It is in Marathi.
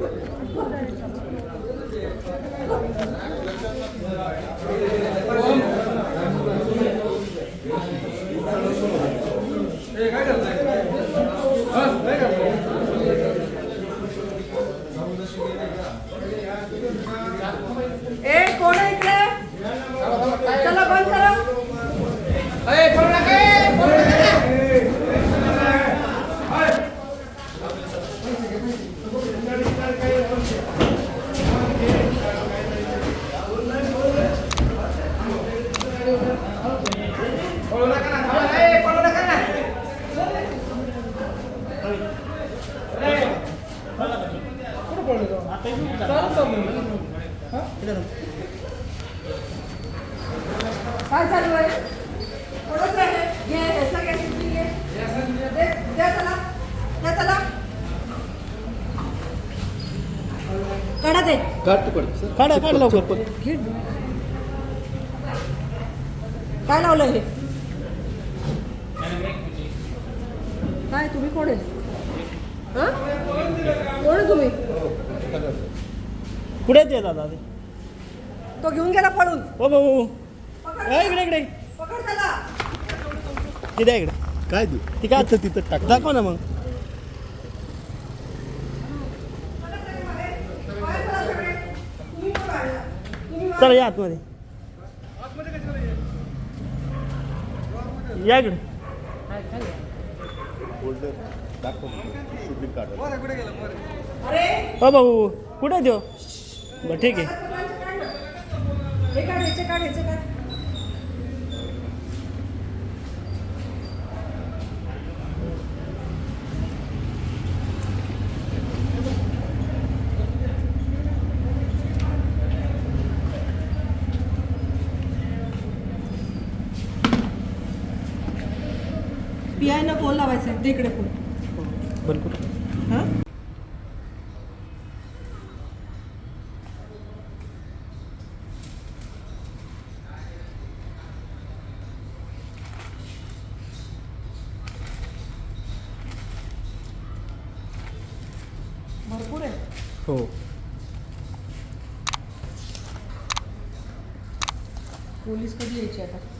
ए कोण आहे इकडे चला बंद करा काय चालू आहे? कोणाचं आहे घे सगळ्या शिट्टी घे. द्या चला द्या चला काढा ते. काढा काढ. लवकर. घे. काय लावलं हे? काय तुम्ही कोण आहे? हा? कोण तुम्ही? पुढे ते दादा ते? तो घेऊन गेला पळून. ओ भाऊ पकड ए, इकडे इकडे. पकड त्याला. तिथे इकडे. काय देऊ ती काय? तिथं टाक. दाखव ना मग. चला या आतमध्ये. या इकडे. ओ भाऊ. कुठे देऊ बरं ठीक आहे. हे पियायला फोन लावायचा इकडे फोन बरं कुठं हां भरपूर आहे हो पोलीस कधी यायचे आता